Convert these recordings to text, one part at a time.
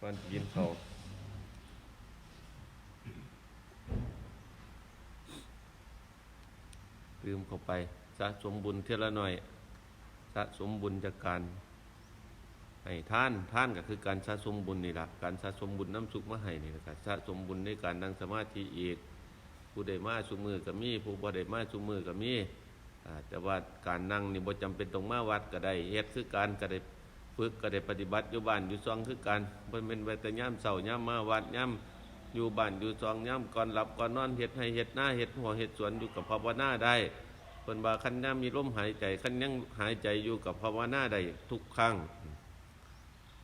ก่อนกินเขาลืมเข้าไป สะสมบุญเท่าละหน่อย สะสมบุญจากการให้ท่านท่านก็คือการสะสมบุญนี่แหละการสะสมบุญน้ำสุขมาให้นี่แหละสะสมบุญในการนั่งสมาธิอีกผู้ใดมาสุมือก็มีผู้บ่ได้มาสุมือก็มีอ่าแต่ว่าการนั่งนี่บ่จำเป็นต้องมาวัดก็ได้เฮ็ดคือการก็ได้ ฝึกก็ได้ปฏิบัติอยู่บ้านอยู่ซองคือการบ่แม่นไว้แต่ยามเช้ายามมาวัดยามอยู่บ้านอยู่ซองยามก่อนหลับก่อนนอนเฮ็ดให้เฮ็ดหน้าเฮ็ดหัวเฮ็ดสวนอยู่กับภาวนาได้เพิ่นว่าคันยามมีลมหายใจคันยังหายใจอยู่กับภาวนาได้ทุกครั้ง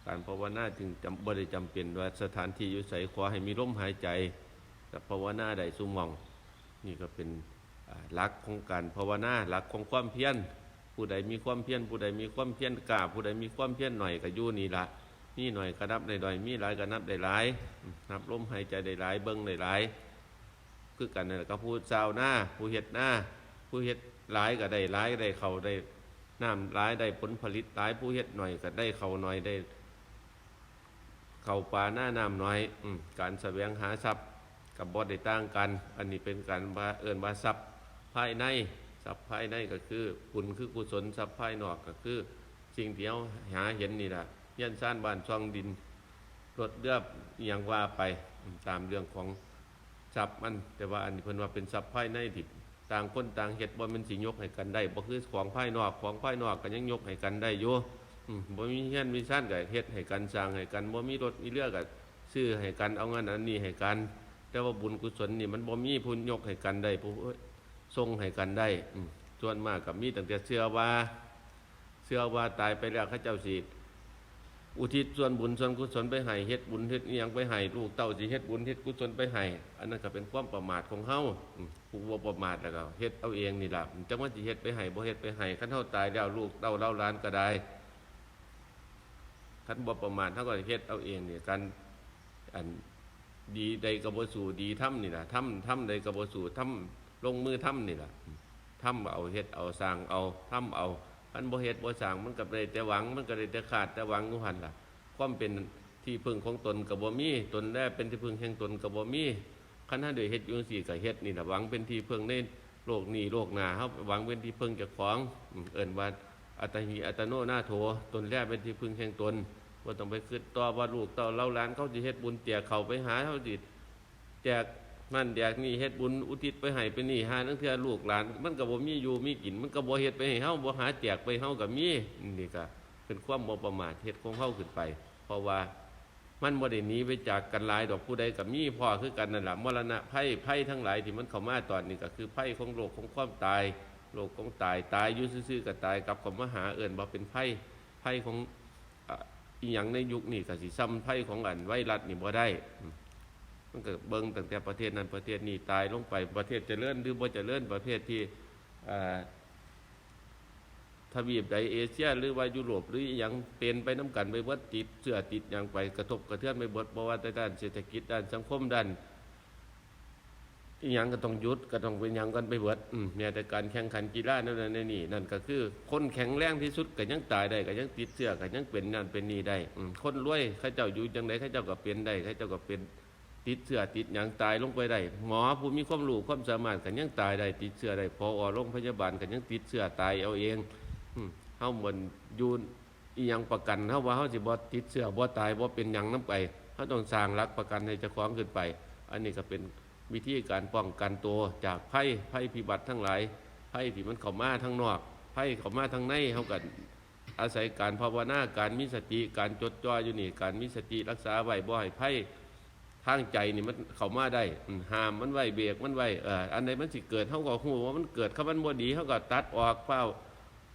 การภาวนาจึงจำบ่ได้จำเป็นว่าสถานที่อยู่ไสขอให้มีลมหายใจกับภาวนาได้สุมอง นี่ก็เป็นอ่าหลักของการภาวนาหลักของความเพียร ผู้ใดมีความเพียรผู้ใดมีความเพียรกล้าผู้ใดมีความเพียรหน่อยก็อยู่นี่ละนี่หน่อยก็นับได้หน่อยมีหลายก็นับได้หลายนับลมหายใจได้หลายเบิ้งได้หลายคือกันนั่นแหละก็ผู้ชาวหน้าผู้เฮ็ดหน้าผู้เฮ็ดหลายก็ได้หลายได้เขาได้น้ำหลายได้ผลผลิตหลายผู้เฮ็ดหน่อยก็ได้เขาหน่อยได้เขาป่าหน้าน้ำน้อยอการแสวงหาทรัพย์กับบอดได้ต่างกัน อันนี้เป็นการเอินว่าทรัพย์ภายใน ทรัพย์ภายในก็คือบุญคือกุศลทรัพย์ภายนอกก็คือ สิ่งที่เราหาเห็นนี่แหละเยันซ่านบ้านช่องดินรถเลือบอย่างว่าไปตามเรื่องของทรัพย์มัน แต่ว่าอันนี้เพิ่นว่าเป็นทรัพย์ภายในที่ต่างคนต่างเฮ็ดบ่แมันสิยกให้กันได้บ่คือของภายนอกของภายนอกก็ยังยกให้กันได้อยู่บ่มีเฮียนมีซ่านก็เฮ็ดให้กันสร้างให้กันบ่มีรถมีเรือก็ซื้อให้กันเอาเงินอันนี้ให้กัน แต่ว่าบุญกุศลนี่มันบ่มีผู้ยกให้กันได้ผู้ ทรงให้กันได้ส่วนมากกับมีตั้งแต่เชื่อว่าเชื่อว่าตายไปแล้วเขาเจ้าสิอุทิศส่วนบุญส่วนกุศลไปให้เฮ็ดบุญเฮ็ดอิหยังไปให้ลูกเต้าสิเฮ็ดบุญเฮ็ดกุศลไปให้อันนั้นก็เป็นความประมาทของเฮาผู้บ่ประมาทแล้วก็เฮ็ดเอาเองนี่ล่ะจังว่าสิเฮ็ดไปให้บ่เฮ็ดไปให้คันเฮาตายแล้วลูกเต้าเล่าล้านก็ได้คันบ่ประมาทเฮาก็เฮ็ดเอาเองนี่การอันดีใดกบสู่ดีถ้ำนี่แหละถ้ำถ้ำใดกบสู่ถ้ำ ลงมือถ้ำนี่แหละถ้ำเอาเฮ็ดเอาสร้างเอาถ้ำเอาพันบ่เฮ็ดบ่สร้างมันก็ได้แต่หวังมันก็ได้แต่ขาดแต่หวังกุหันล่ะ ความเป็นที่พึ่งของตนกับบ่มีตนแรกเป็นที่พึ่งแห่งตนกับบ่มีคันถ้าโดยเฮ็ดอยู่จังซี่ก็เฮ็ดนี่แหละหวังเป็นที่พึ่งในโลกนี้โลกหน้าเฮาหวังเป็นที่พึ่งเจ้าของเอิ้นว่าอัตหิอัตโนนาโถตนแรกเป็นที่พึ่งแห่งตนว่าต้องไปคิดต่อว่าลูกเต้าเล่าล้านเขาสิเฮ็ดบุญแจกเขาไปหาเขาสิแจก นั่นแจกนี่เฮ็ดบุญอุทิศไปให้ไปนี่หานังเทื่อลูกหลาน มันก็บ่มีอยู่มีกิน มันก็บ่เฮ็ดไปให้เฮาบ่หาแจกไปเฮาก็มีนี่ก็เป็นความบ่ประมาทเฮ็ดของเฮาขึ้นไป เพราะว่ามันบ่ได้หนีไปจากกันหลายดอกผู้ใดก็มีพ่อคือกันนั่นล่ะมรณะภัยภัยทั้งหลายที่มันเข้ามาตอนนี้ก็คือภัยของโลกของความตายโลกของตายตายอยู่ซื่อๆก็ตายกลับเข้ามหาเอิ้นว่เป็นภัยภัยของอีหยังในยุคนี้ก็สิซ้ำไพ่ของอันไวรัสนี่บ่ได้ มันก็เบิ่งตั้งแต่ประเทศนั้นประเทศนี้ตายลงไปประเทศเจริญหรือบ่เจริญประเทศที่ทวีปใดเอเชียหรือว่ายุโรปหรืออหยังเป็นไปน้กันไปเบิดติดเสื้อติดหยังไปกระทบกระเทือนไปเบิดบ่ว่าแต่ด้านเศรษฐกิจด้านสังคมด้านอีหยังก็ต้องยุดก็ต้องเป็นหยังกันไปเบิดอืมแม้แต่การแข่งขันกีฬานั่นนั่นนี่นั่นก็คือ คนแข็งแรงที่สุดก็ยังตายได้ก็ยังติดเสื้อก็ยังเป็นนั่นเป็นนี่ได้คนรวยเขาเจ้าอยู่จังไดเขาเจ้าก็เป็นได้เขาเจ้าก็เป็น ติดเสื้อติดหยังตายลงไปได้หมอผู้มีความรู้ความสามารถก็ยังตายได้ติดเสื้อได้พออโรงพยาบาลก็ยังติดเสื้อตายเอาเองเฮาเหมือนยู่อียังประกันเฮาว่าเฮาสิบ่ติดเสื้อบ่ตายบ่เป็นหยังนํไปเฮาต้องสร้างหลักประกันให้เจ้าของขึ้นไป อันนี้ก็เป็นวิธีการป้องกันตัวจากภัยภัยพิบัติทั้งหลายภัยที่มันเข้ามาทั้งนอกภัยเข้ามาทั้งในเฮาก็อาศัยการภาวนาการมีสติการจดจ่ออยู่นี่การมีสติรักษาไว้บ่ให้ภัย ทางใจนี่มันเข้ามาได้ห้ามมันไว้เบรกมันไว้เอ่ออันใดมันสิเกิดเฮาก็ฮู้ว่ามันเกิดคำมันบ่ดีเฮาก็ตัดออกเฝ้า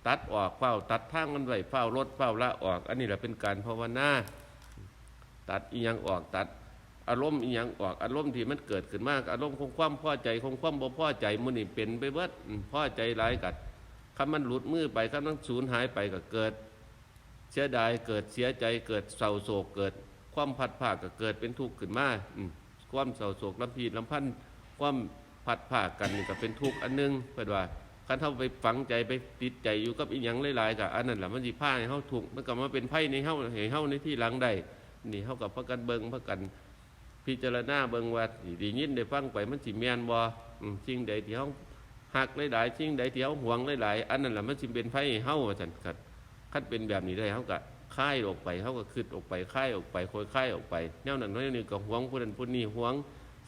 ตัดออกเฝ้าตัดทางมันไว้เฝ้ารถเฝ้าละออก อันนี้แหละเป็นการภาวนาตัดอีหยังออกตัดอารมณ์อีหยังออกอารมณ์ที่มันเกิดขึ้นมากอารมณ์ของความพอใจของความบ่พอใจมันนี่เป็นไปเบิดอืมพอใจหลายกัดคำมันหลุดมือไปคำมันสูญหายไปก็เกิด เสียดายเกิดเสียใจเกิดเศร้าโศกเกิด ความพัดภาก็เกิดเป็นทุกข์ขึ้นมาความเศร้าโศกลำพีลำพันธ์ความพัดภากันนี่ก็เป็นทุกข์อันหนึงเพื่อว่าคันเท่าไปฝังใจไปติดใจอยู่กับอีหยังหลายๆกับอันนั้นแหละมันสิพาให้เฮาทุกมันก็มาเป็นไพ่ในเฮาให้เฮาในที่หลังได้นี่เฮากับพากันเบิงพากัน พิจารณาเบิงว่าดียินได้ฟังไปมันสิแมนบ่สิ่งใดที่เฮาหักหลายๆสิ่งใดที่เฮาหวงหลายๆอันนั้นแหละมันสิเป็นไผให้เฮาว่าซั่นคันคันเป็นแบบนี้ได้เฮาก็ คายออกไปเฮาก็คิดออกไปคายออกไปคอยคายออกไปแนวนั้นแนวนี้ก็หวงผู้นั้นผู้นี้หวง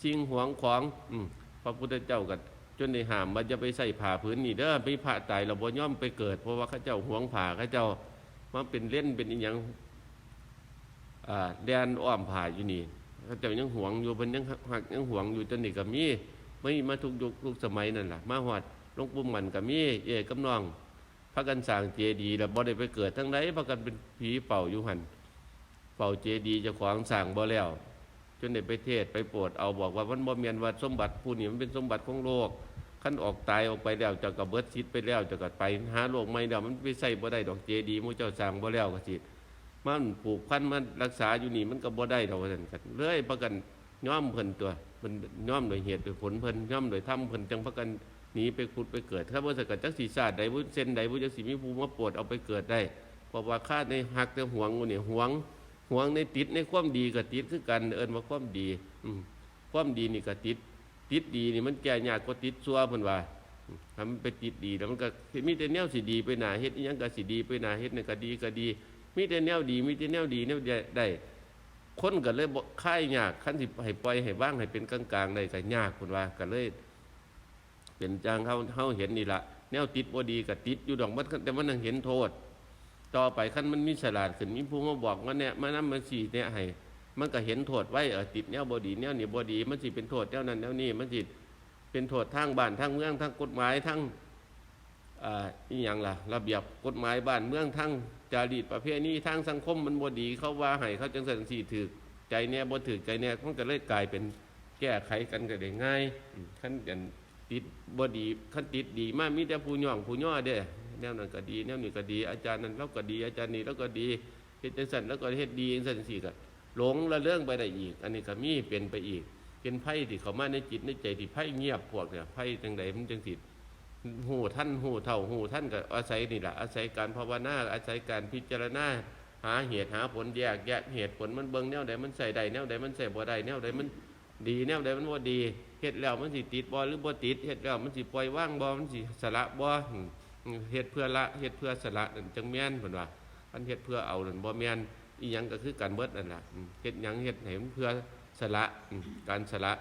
สิ่งหวงของอืมพระพุทธเจ้าก็จนได้ห้ามว่าจะไปใส่ผ้าผืนนี้เด้อไปผ้าตายเราบ่ย่อมไปเกิด เพราะว่าเขาเจ้าหวงผ้าเขาเจ้ามาเป็นเล่นเป็นอีหยังอ่าแดนอ้อมผ้าอยู่นี่เขาเจ้ายังหวงอยู่เพิ่นยังหักยังหวงอยู่จนนี่ก็มีไม่มาทุกยุคทุกสมัยนั่นแหละมาฮอดลงปู่มมันก็มีเอ้กับน้อง พากันสร้างเจดีแล้วบ่ได้ไปเกิดทั้งใดพากันเป็นผีเป่าอยู่หันเป่าเจดีย์เจ้างสร้างบ่แล้ว จนได้ไปเทศไปโปรดเอาบอกว่ามันบ่แม่นว่าสมบัติผู้นี้มันเป็นสมบัติของโลกคันออกตายออกไปแล้วจะก็เบิดชิดไปแล้วจะก็ไปหาโลกใหม่แล้วมันไปใส่บ่ได้ดอกเจดีมู่เจ้าสร้างบ่แล้วก็สิมันปลูกพันธุ์มันรักษาอยู่นี่มันก็บ่ได้ดอกว่าซั่นกันเลยประกันย้อมเพิ่นตัวมันย้อมโดยเหตุโดยผลเพิ่นย้อมโดยธรรมเพิ่นจังประกัน หนีไปขุดไปเกิด ถ้าบ่สักกัจักสีศาสตร์ใดบ่เส้นใดบ่จักสิมีผู้มาปรดเอาไปเกิดได้เพราะว่าข้าในหักแต่หวงอยู่นี่ยหวงหวงในติดในความดีก็ติดคือกันเอิ้นว่าความดี อืความดีนี่ก็ติด ติดดีนี่มันแก่ยากกว่าติดชั่วเพิ่นว่าอืมถ้ามันไปติดดีแล้วมันก็มีแต่แนวสิดีไปหนาเฮ็ดอีหยังก็สิดีไปหนาเฮ็ดนั่ก็ดีก็ดี มีแต่แนวดี มีแต่แนวดีแนวได้คนก็เลยบ่ค่ายยากขั้นสิให้ปล่อยให้ว่างให้เป็นกลางๆได้ก็ยากคนว่าก็เลย เป็นจางเขาเขาเห็นนี่ละแนวติดบ่ดีก็ติดอยู่ดอกมันแต่มันยังเห็นโทษ ต่อไปขั้นมันมีฉลาดขึ้นมีผู้มาบอกว่าเนี่ยมานำมาสีเนี่ยให้มันก็เห็นโทษไว้เออติดแนวบ่ดีแนวนี้บ่ดี มันสิเป็นโทษแนวนั้นแนวนี้มันสิเป็นโทษทางบ้านทางเมืองทางกฎหมายทางอ่าอีหยังล่ะ ระเบียบกฎหมายบ้านเมืองทั้งจารีตประเพณีทางสังคมมันบ่ดีเขาว่าให้เขาจังสันสีถือใจเนี่ยบ่ถือใจเนี่ยมันก็เลยกลายเป็นแก้ไขกันก็ได้ง่ายขั้นกัน ติดบ่ดีขั้นติดดีมากมีแต่ผู้ย่องผู้ย่อเด้อแนวนั้นก็ดี แนวนี้ก็ดี อาจารย์นั้นเราก็ดี อาจารย์นี้เราก็ดีเฮ็ดจังซั่นแล้วก็เฮ็ดดีจังซั่นสิก็หลงละเรื่องไปได้อีก อันนี้ก็มีเป็นไปอีก เป็นไพ่ที่เขามาในจิตในใจที่ไพ่เงียบพวกเนี่ยไพ่จังใดมันจังสิหูท่านหูเท่าหูท่านก็อาศัยนี่แหละอาศัยการภาวนาอาศัยการพิจารณาหาเหตุหาผลแยกแยะเหตุผลมันเบิ่งแนวใดมันใส่ใดแนวใดมันใส่บ่ได้แนวใดมันดีแนวใดมันบ่ดี เฮ็ดแล้วมันสิติดบ่หรือบ่ติดเฮ็ดแล้วมันสิปล่อยว่างบ่มันสิสละบ่อืมเฮ็ดเพื่อละเฮ็ดเพื่อสละนั่นจังแม่นเพิ่นว่าอันเฮ็ดเพื่อเอานั่นบ่แม่นอีหยังก็คือการเบิดนั่นล่ะเฮ็ดหยังเฮ็ดให้มันเพื่อสละการสละ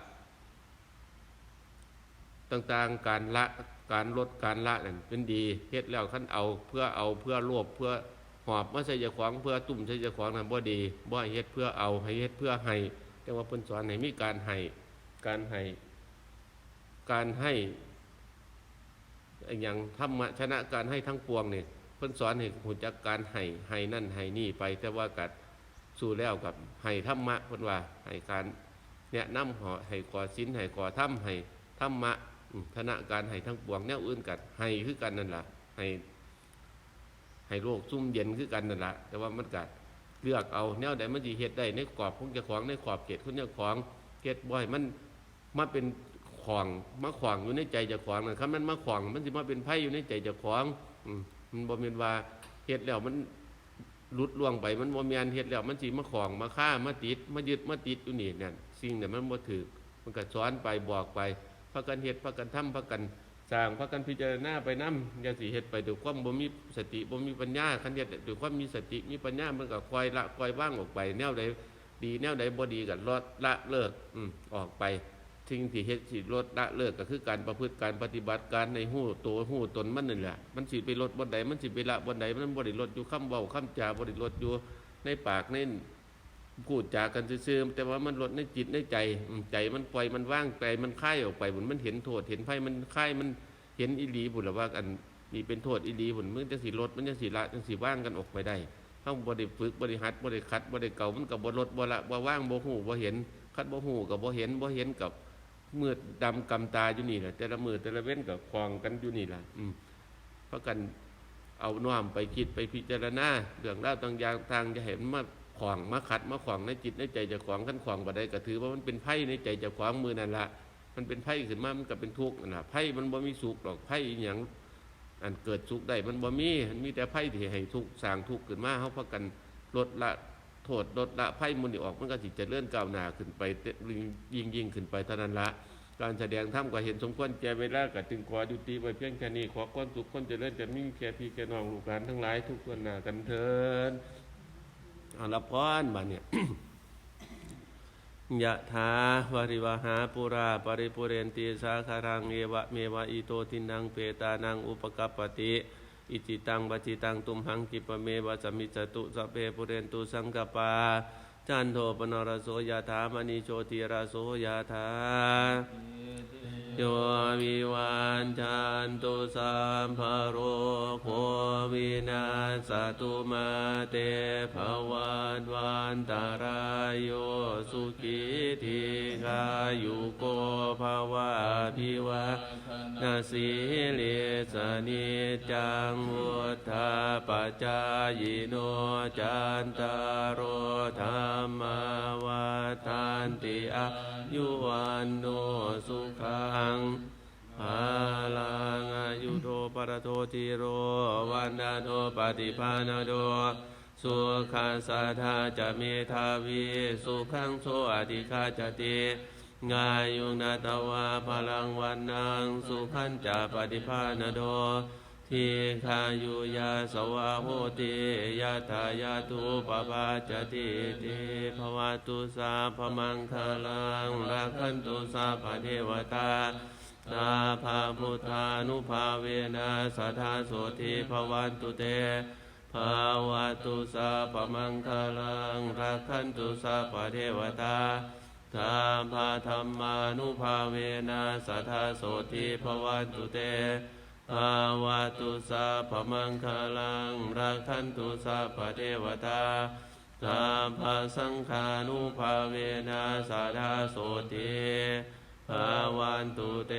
ต่างๆการละการลดการละนั่นเป็นดีเฮ็ดแล้วขั้นเอาเพื่อเอาเพื่อรวบเพื่อหอบมาใส่เจ้าของเพื่อตุ่มใส่เจ้าของนั่นบ่ดีบ่เฮ็ดเพื่อเอาให้เฮ็ดเพื่อให้แต่ว่าเพิ่นสอนให้มีการให้การให้ การให้อย่างธรรมะชนะการให้ทั้งปวงเนี่ยเพิ่นสอนให้หูจักการให้ให้นั่นให้นี่ไป แต่ว่ากัดสู่แล้วกับให้ธรรมะเพิ่นว่าให้การเนี่ยนำห่อให้ก่อศีลให้ก่อธรรมให้ธรรมะอืมธนะการให้ทั้งปวงแนวอื่นกันให้คือกันนั่นแหละให้ให้โลกซุ่มเย็นคือกันนั่นแหละแต่ว่ามันกัดเลือกเอาแนวใดมันสิเฮ็ดได้ในกรอบของเจ้าของในขอบเขตของเจ้าของเฮ็ดบ่อยมันมาเป็น ขวางมาขวางอยู่ในใจจ้าของนั่นคันมันมาขวางมันสิมาเป็นไผอยู่ในใจจ้าของมันบ่แม่นว่าเฮ็ดแล้วมันหลุดล่วงไปมันบ่แม่นเฮ็ดแล้ว มันสิมาขวางมาฆ่ามาติดมายึดมาติดอยู่นี่เนั่นสิ่งเนั้นมันบ่ถูกมันก็สอนไปบอกไปพากันเฮ็ดพากันทำพากันสร้างพากันพิจารณาไปนำอย่าสิเฮ็ดไปด้วยความบ่มีสติบ่มีปัญญาคันเฮ็ดด้วยความมีสติมีปัญญามันก็คอยละคอยว่างออกไป แนวใดดีแนวใดบ่ดีก็ลดละเลิกอืมออกไป สิ่งที่เฮ็ดสิลดละเลิกก็คือการประพฤติการปฏิบัติการในหู้ตัวหู้ตนมันนั่นแหละมันสิไปลดบ่ใดมันสิไปละบ่ใดมันบ่ได้ลดอยู่คำเว้าคำจาบ่ได้ลดอยู่ในปากในพูดจากันซื่อๆแต่ว่ามันลดในจิตในใจใจมันปล่อยมันว่างไปมันคลายออกไปบุญมันเห็นโทษเห็นไพ่มันคลายมันเห็นอีหลีบุญละว่าอันนี่เป็นโทษอีหลีบุญมันจะสิลดมันจะสิละจะสิว่างกันออกไปได้เฮาบ่ได้ฝึกบ่ได้หัดบ่ได้คัดบ่ได้เก่ามันก็บ่ลดบ่ละบ่ว่างบ่ฮู้บ่เห็นคัดบ่ฮู้ก็บ่เห็นบ่เห็นกับ มืดดำกำตาอยู่นี่แหละแต่ละมือแต่ละเว้นกับคลองกันอยู่นี่แหละอืมเพราะกันเอาน้อมไปคิดไปพิจารณาเรื่องราวต่างอย่างทางจะเห็นมาขวางมาขัดมาขวางในจิตในใจจะขวางขั้นขวางบ่ได้ก็ถือว่ามันเป็นไพ่ในใจจะขวางมือนั่นละมันเป็นไพ่ขึ้นมามันก็เป็นทุกข์นั่นล่ะไพ่มันบ่มีสุขหรอกไพ่อหย่างอันเกิดสุขได้มันบ่มีมันมีแต่ไพ่ที่ให้ทุกข์สร้างทุกข์ขึ้นมาเฮาพากันลดละ ทษลดละไพ่มุนนี่ออกมันก็สิจะเลื่อนก้าวหน้าขึ้นไปยิ่งยิ่งขึ้นไปเท่านั้นละการแสดงธรรมก็เห็นสมควรแก่เวลาก็จึงขอยุติไว้เพียงแค่นี้ขอความสุขความเจริญจะมิ่งแก่พี่แก่น้องลูกหลานทั้งหลายทุกคนหน้ากันเถิดเอาละพรมาเนี่ยยะถาวริวหาปุราปริปุเรนตีสาคารังเอวะเมวะอิโตทินังเปตานังอุปกัปปติ อิจิตังปจิตังตุมหังกิปเมวะสมิจตุสเปปุเรนตุสังกปาจันโทปนรโสยาถามณีโชติราโสยาถา โยวิวันจันตุสัมภโรโควินาสตุมาเตภวันวันตารายโยสุขีทีกายุโกภวะพิวะนาสีเลสนิจังวุ ธาปจายโนจันตารโอธรรมวัฏานติอายุวันโนสุขังภาลังอายุโทปรโทติโรวันนาโนปฏิภาณโดสุขัสสะทาจะเมทาวีสุขังโสอธิคาจติงายุนาตวาพลังวันนังสุขันจะปฏิภาณโด ทีคายุยาสวะโหติยะทายาตุปปาจติติภวตุสาพมังคลังรักขันตุสาภเทวตาตาภาพุทธานุภาเวนะสัทธาโสติภวันตุเตภาวตุสาปมังคลังรักขันตุสาปเทวตาธรรมะธรรมานุภาเวนะสัทธาโสติภวันตุเต อาวาตุสาพมังคลังรักขันตุสาปเทวตาสาพาสังฆานุภาเวนะสาธาโสติภาวันตุเต